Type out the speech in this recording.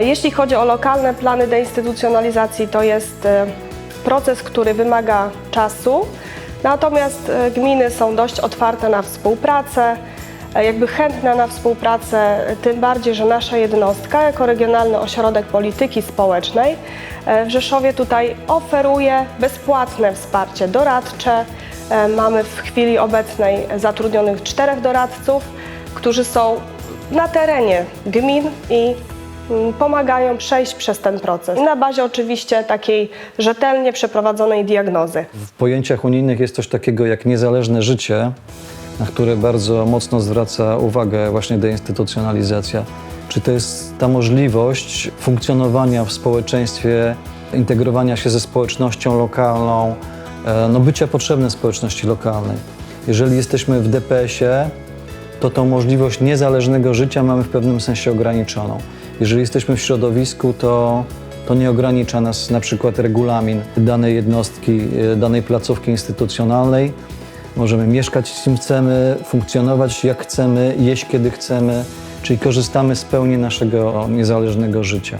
Jeśli chodzi o lokalne plany deinstytucjonalizacji, to jest e, proces, który wymaga czasu, natomiast e, gminy są dość otwarte na współpracę, e, jakby chętne na współpracę, tym bardziej, że nasza jednostka jako Regionalny Ośrodek Polityki Społecznej w Rzeszowie tutaj oferuje bezpłatne wsparcie doradcze. Mamy w chwili obecnej zatrudnionych czterech doradców, którzy są na terenie gmin i pomagają przejść przez ten proces. Na bazie oczywiście takiej rzetelnie przeprowadzonej diagnozy. W pojęciach unijnych jest coś takiego jak niezależne życie, na które bardzo mocno zwraca uwagę właśnie deinstytucjonalizacja. Czy to jest ta możliwość funkcjonowania w społeczeństwie, integrowania się ze społecznością lokalną, e, no bycia potrzebne społeczności lokalnej. Jeżeli jesteśmy w DPS-ie, to tą możliwość niezależnego życia mamy w pewnym sensie ograniczoną. Jeżeli jesteśmy w środowisku, to, to nie ogranicza nas na przykład regulamin danej jednostki, e, danej placówki instytucjonalnej. Możemy mieszkać z kim chcemy, funkcjonować jak chcemy, jeść kiedy chcemy, czyli korzystamy z pełni naszego niezależnego życia.